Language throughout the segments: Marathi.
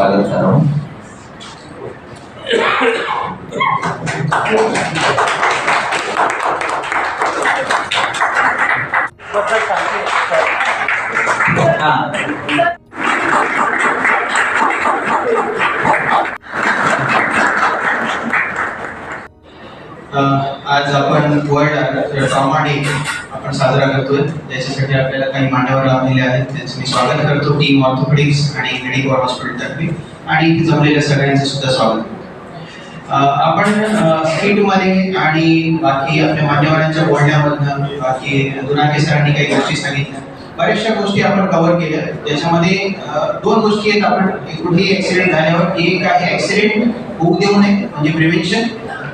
त्यांचे पण स्वागत करावं हा अ, आज आपण वर्ल्ड ट्रॉमा डे आपण साजरा करतोय. त्याच्यासाठी आपल्याला काही मान्यवर लावलेले आहेत. त्याचं मी स्वागत करतो टीम ऑर्थोपेडिक्स आणि मेडिकॉर हॉस्पिटलतर्फे. आणि जमलेल्या सगळ्यांचं सुद्धा स्वागत करतो. आपण स्किटमध्ये आणि बाकी आपल्या मान्यवरांच्या बोलण्यामधनं बाकी दुनाके सरांनी काही गोष्टी सांगितल्या. बऱ्याचशा गोष्टी आपण कव्हर केल्या. त्याच्यामध्ये दोन गोष्टी आहेत आपण. कुठेही ऍक्सिडेंट झाल्यावर एक आहे ऍक्सिडेंट होऊ देऊ नये म्हणजे प्रिव्हेन्शन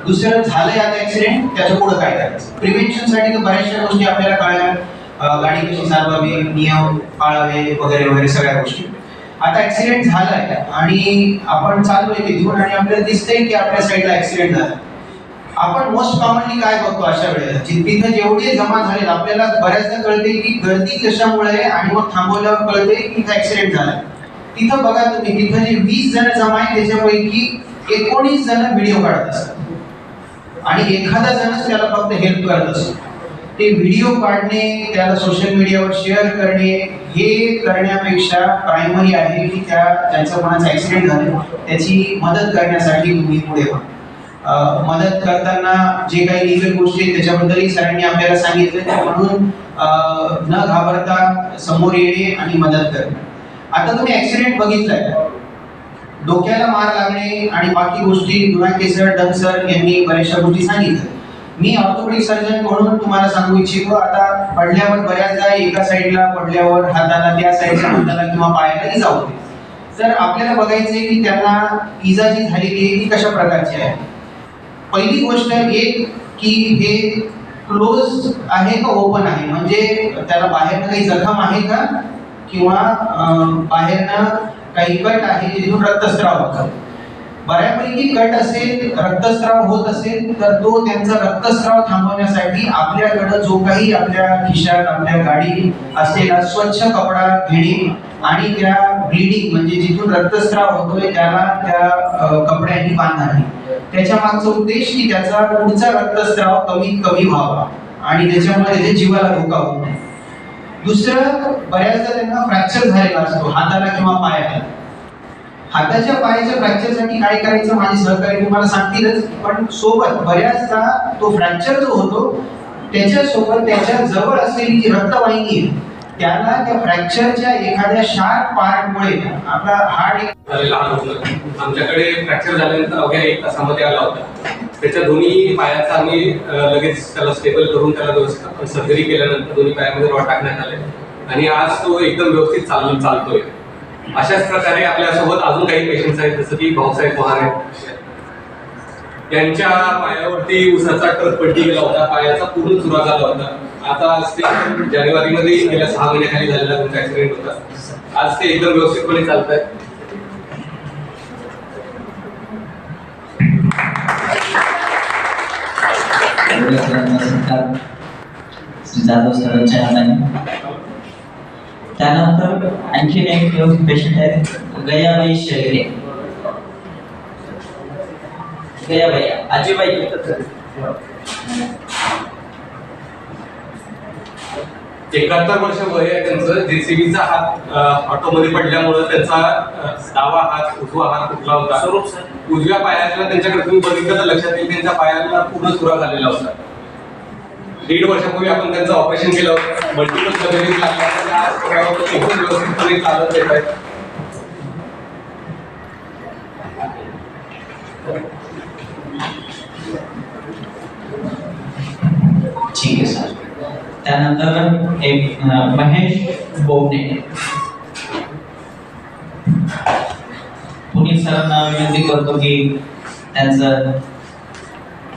दुसरं झालंय आता ऍक्सिडेंट त्याच्या पुढे काय करायचं? प्रिव्हेन्शनसाठी तर बऱ्याचशा गोष्टी आपल्याला कळल्या. गाडी कशी चालवावी नियम पाळावे वगैरे वगैरे सगळ्या गोष्टी. आता ऍक्सिडेंट झालाय आणि आपण चाललोय तिथून आणि आपल्याला दिसतंय की आपल्या साईडला ऍक्सिडेंट झाला. आपण मोस्ट कॉमनली काय बघतो अशा वेळेला? जी- तिथं जेवढे जमा झाले आपल्याला बऱ्याचदा कळते की गर्दी कशामुळे आहे आणि मग थांबवल्यावर कळते की ऍक्सिडेंट झाला. तिथं बघा तुम्ही तिथं जे वीस जण जमा आहे त्याच्यापैकी एकोणीस जण व्हिडिओ काढत असतात. आणि एखादा जणच त्याला फक्त हेल्प करत असतो. ते व्हिडिओ काढणे त्याला सोशल मीडियावर शेअर करणे हे करण्यापेक्षा प्रायमरी आहे की त्या ज्यांचं कोणाचा ऍक्सिडेंट झालं त्याची मदत करण्यासाठी तुम्ही पुढे व्हा मदत करताना जे काही लिगल गोष्टी आहेत त्याच्याबद्दलही सरांनी आपल्याला सांगितलं म्हणून न घाबरता समोर येणे आणि मदत करणे. आता तुम्ही ऍक्सिडेंट बघितलाय. डोक्याला मार लागणे आणि बाकी गोष्टी दुनाके सर डग सर यांनी बऱ्याचशा गोष्टी सांगितल्या. मी ऑर्थोपेडिक सर्जन म्हणून तुम्हाला सांगू इच्छितो आता पडल्यावर बऱ्याचदा एका साईडला पडल्यावर हाताला त्या साईडच्या हाताला किंवा पायाला इजा होते तर आपल्याला बघायचंय की त्यांना इजा जी झालेली आहे ती कशा प्रकारची आहे? पहिली गोष्ट एक की हे क्लोज आहे का ओपन आहे? म्हणजे त्याला बाहेरनं काही जखम आहे का? किंवा बाहेरनं काही कट आहे जिथून रक्तस्राव होतो. बऱ्यापैकी कट असेल रक्तस्राव होत असेल तर तो त्यांचा रक्तस्राव थांबवण्यासाठी आपल्याकडं जो काही आपल्या खिशात आपल्या गाडी असलेला स्वच्छ कपडा घेणे आणि त्या ब्लिडिंग म्हणजे जिथून रक्तस्राव होतोय त्याला त्या कपड्यांनी बांधणे त्याच्या मागचा उद्देश की त्याचा पुढचा रक्तस्राव कमीत कमी व्हावा. आणि त्याच्यामुळे त्याच्या जीवाला धोका होऊ दुसरं बऱ्याचदा त्यांना फ्रॅक्चर झालेला असतो हाताला किंवा पायाला. हाताच्या पायाच्या फ्रॅक्चरसाठी काय करायचं माझे सहकारी तुम्हाला सांगतीलच पण सोबत बऱ्याचदा तो फ्रॅक्चर जो होतो त्याच्यासोबत त्याच्याजवळ असलेली जी रक्तवाहिनी आहे त्याला त्या फ्रॅक्चरच्या एखाद्या शार्प पार्टमुळे आपला हार्ड एक लहान होतं आमच्याकडे फ्रॅक्चर झाल्यानंतर अवघ्या एक तासामध्ये आला होता. त्याच्या दोन्ही पायाचा आम्ही लगेच त्याला स्टेबल करून त्याला व्यवस्थित सर्जरी केल्यानंतर दोन्ही पायामध्ये रॉड टाकण्यात आले. आणि आज तो एकदम व्यवस्थित चाल चालतोय. अशाच प्रकारे आपल्यासोबत अजून काही पेशंट्स आहेत जसं की भाऊसाहेब पवार आहेत. त्यांच्या पायावरती उसाचा ट्रक गेला होता पायाचा पूर्ण चुरा झाला होता. आता आज ते जानेवारीमध्ये गेल्या सहा महिन्याखाली झालेला त्यांचा ऍक्सिडेंट होता. आज ते एकदम व्यवस्थितपणे चालत आहेत जाधव सरांच्या हाताने त्यानंतर आणखीन एक पेशंट आहे गयाबाई शेळके. गयाबाई आजीबाई एकाहत्तर वर्ष वय आहे त्यांचं. जेसीबीचा हात ऑटोमध्ये पडल्यामुळे त्यांचा डावा हात उजवा हात तुटला होता. उजव्या पायाला त्यांच्याकडे तुम्ही बघितलं तर लक्षात येईल त्यांच्या पायाला पूर्ण चुरा झालेला होता. दीड वर्षापूर्वी आपण त्यांचं ऑपरेशन केलं. होतं मल्टिपल लागल्या व्यवस्थितपणे चालत येत आहेत ठीक सर त्यानंतर एक महेश बोबडे. पुनीत सरांना विनंती करतो की त्यांचं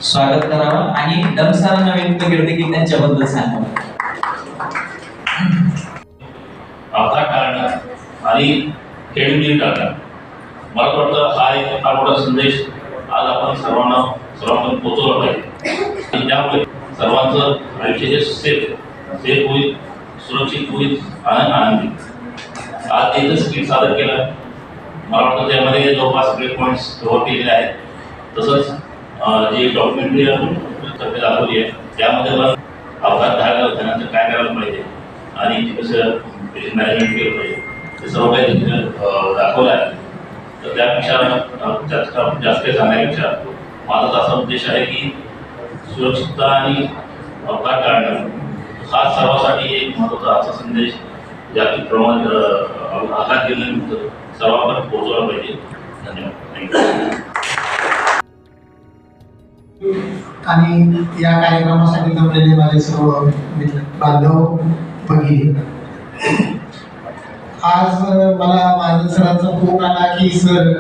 स्वागत करावं आणि डम सरांना विनंती करते की त्यांच्याबद्दल सांगावं. अपघात कारण आणि खेळून टाळणं मला वाटतं हा एक फार मोठा संदेश आज आपण सर्वांना सर्वांपर्यंत पोहोचवला पाहिजे. त्यामुळे सर्वांचं आयुष्य हे सेफ सेफ होईल सुरक्षित होईल आनंद आनंदी. आज एकच स्किट सादर केलं मला वाटतं त्यामध्ये जवळपास सगळे पॉईंट्स कव्हर केलेले आहेत. तसंच जी डॉक्युमेंटरी तर्फे दाखवली आहे. त्यामध्ये पण अपघात झाला त्यानंतर काय करायला पाहिजे? आणि कसं पेशंट मॅनेजमेंट केलं पाहिजे. ते सर्व काही तिथे दाखवलं आहे. तर त्यापेक्षा जास्त जास्त सांगण्यापेक्षा माझा तर असा उद्देश आहे की सुरक्षितता आणि अपघात टाळणं हा सर्वांसाठी एक महत्त्वाचा असा संदेश जागतिक प्रमाण आघात केल्यानंतर सर्वांपर्यंत पोहोचवला पाहिजे. धन्यवाद. आणि या कार्यक्रमासाठी जमलेले माझे सर्व मित्र बांधव भगिनी. आज मला माझ्या सरांचा फोन आला की सर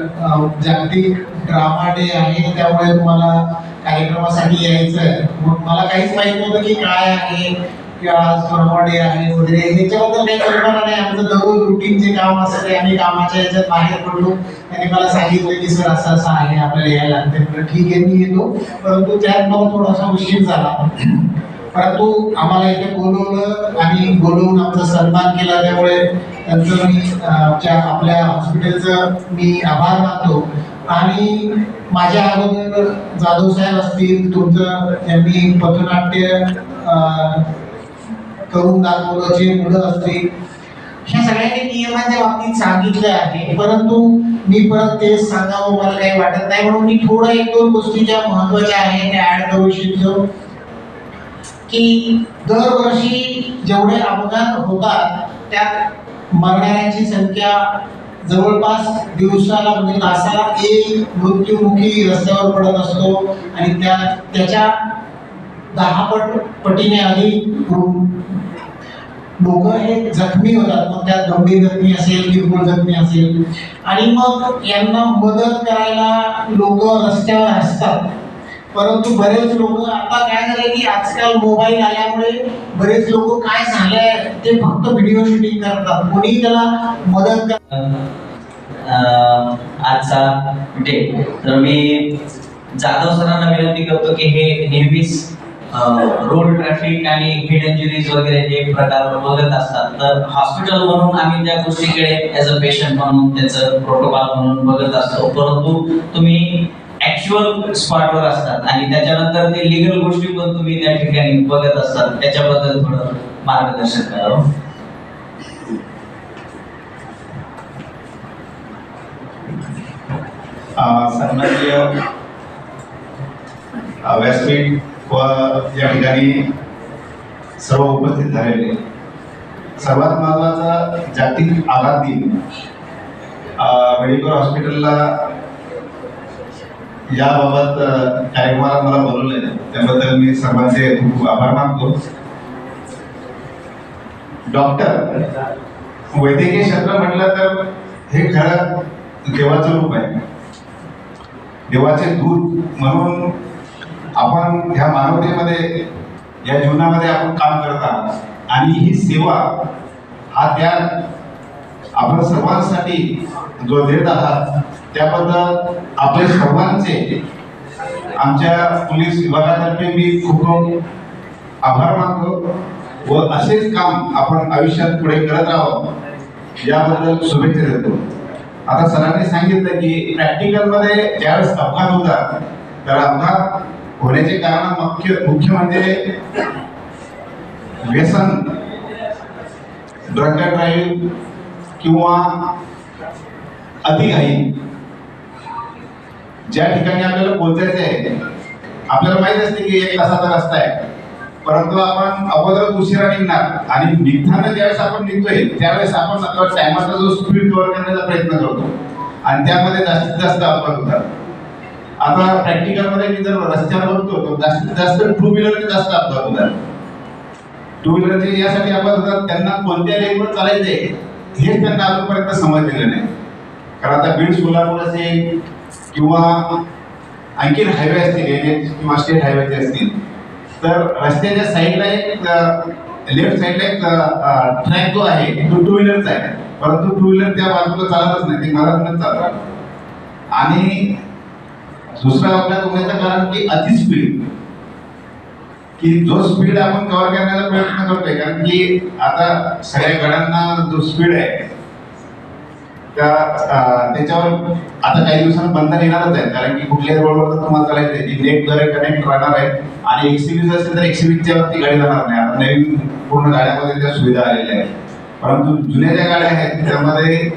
जागतिक ड्रामा डे आहे त्यामुळे तुम्हाला कार्यक्रमासाठी यायचं. मग मला काहीच माहीत नव्हतं की काय आहे किंवा आज आहे वगैरे. ह्याच्याबद्दल काही कल्पना नाही. आमचं दररोज रुटीन जे काम असतं ते आम्ही कामाच्या याच्यात बाहेर पडलो. त्याने मला सांगितलं की सर असं असं आहे. आपल्याला यायला लागते. म्हटलं ठीक आहे मी येतो. परंतु त्यात मला थोडासा उशीर झाला. परंतु आम्हाला इथे बोलवलं आणि बोलवून आमचा सन्मान केला. त्यामुळे त्यांचं मी आमच्या आपल्या हॉस्पिटलचं मी आभार मानतो. आणि माझ्या अगोदर जाधव साहेब असतील तुमचं त्यांनी पथनाट्य करून दाखवलं जे मुलं असतील ह्या सगळ्यांनी नियमांच्या बाबतीत सांगितलं आहे. परंतु मी परत तेच सांगावं मला काही वाटत नाही. म्हणून मी थोडं एक दोन गोष्टी ज्या महत्त्वाच्या आहेत त्या ऍड करू इच्छितो. की दरवर्षी जेवढे अपघात होतात त्यात मरणाऱ्यांची संख्या जवळपास दिवसाला म्हणजे तासाला एक मृत्युमुखी रस्त्यावर पडत असतो आणि त्या त्याच्या दहा पट पटीने अधिक लोक हे जखमी होतात. मग त्यात गंभीर जखमी असेल किरकोळ जखमी असेल. आणि मग यांना मदत करायला लोक रस्त्यावर असतात. परंतु बरेच लोक आता काय झालं की आजकाल मोबाईल आल्यामुळे बरेच लोक काय झालंय ते फक्त व्हिडिओ शूटिंग करतात. कोणी त्याला मदत कर आजचा डे तर मी जाधव सरांना विनंती करतो की हे नेहमीच रोड ट्रॅफिक आणि हिड इंजुरीज वगैरे हे प्रकार बघत असतात. तर हॉस्पिटल म्हणून आम्ही त्या गोष्टीकडे ॲज अ पेशंट म्हणून त्याचं प्रोटोकॉल म्हणून बघत असतो. परंतु तुम्ही ऍक्च्युअल स्पॉटवर असतात. आणि त्याच्यानंतर ते लिगल गोष्टी पण तुम्ही त्या ठिकाणी बघत असतात. त्याच्याबद्दल थोडं मार्गदर्शन करावं हो. सन्माननीय व्यासपीठ व या ठिकाणी सर्व उपस्थित झालेले. सर्वात महत्त्वाचा जागतिक आघात दिन मेडिकल हॉस्पिटलला याबाबत अ, कार्यक्रमाला मला बोलवले त्याबद्दल मी सर्वांचे खूप खूप आभार मानतो. डॉक्टर वैद्यकीय क्षेत्र म्हटलं तर हे खरं देवाचं रूप आहे. देवाचे दूत म्हणून आपण ह्या मानवतेमध्ये या जीवनामध्ये आपण काम करत. आहात आणि ही सेवा हा त्या आपण सर्वांसाठी जो देत आहात त्याबद्दल आपले सर्वांचे आमच्या पोलीस विभागातर्फे मी खूप खूप आभार मानतो व असेच काम आपण आयुष्यात पुढे करत राहावं याबद्दल शुभेच्छा देतो. आता सरांनी सांगितलं की प्रॅक्टिकलमध्ये ज्यावेळेस अपघात होतात तर अपघात होण्याचे कारण मुख्य मुख्य म्हणजे व्यसन ड्रग ड्राईव्ह किंवा अतिघाई ज्या ठिकाणी आपल्याला पोहोचायचे आहे आपल्याला माहीत असते की एक तासाचा रस्ता आहे. परंतु आपण अगोदर उशिरा निघणार आणि निघताना ज्यावेळेस आपण निघतोय त्यावेळेस आपण टायमाचा जो स्पीड कव्हर करण्याचा प्रयत्न करतो. आणि त्यामध्ये जास्तीत जास्त अपघात होतात आता प्रॅक्टिकलमध्ये मी जर रस्त्यावर बघतो तर जास्तीत जास्त टू व्हीलरचे जास्त अपघात होतात टू व्हीलरचे यासाठी अपघात होतात त्यांना कोणत्या लेनवर चालायचे हेच त्यांना अजूनपर्यंत समजलेलं नाही. कारण आता बीड सोलापूर असेल किंवा आणखीन हायवे असतील NH किंवा स्टेट हायवेचे असतील तर रस्त्याच्या साईडला एक लेफ्ट साईडला एक ट्रॅक जो आहे तो टू व्हीलरचा आहे. परंतु टू व्हीलर त्या बाजूला चालतच नाही ते मधातूनच चालतात आणि दुसरा अपघात होण्याचं कारण की अति स्पीड की जो स्पीड आपण कव्हर करण्याचा प्रयत्न करतोय कारण की आता सगळ्या गड्यांना जो स्पीड आहे का त्याच्यावर आता काही दिवसांनी बंधन येणारच आहे कारण की कुठल्याही रोडवर तुम्हाला चालायचं आहे नेटद्वारे कनेक्ट राहणार आहे आणि एक्सिबिज असेल तर एक्सिबिजच्या वरती गाडी जाणार नाही. आता नवीन पूर्ण गाड्यामध्ये त्या सुविधा आलेल्या आहेत. परंतु जुन्या ज्या गाड्या आहेत त्यामध्ये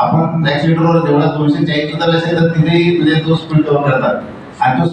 आपण ऍक्सिलेटरवर जेवढा दोनशे चाळीस असेल तर तिथेही म्हणजे तो स्पीड कव्हर करतात. आणि तो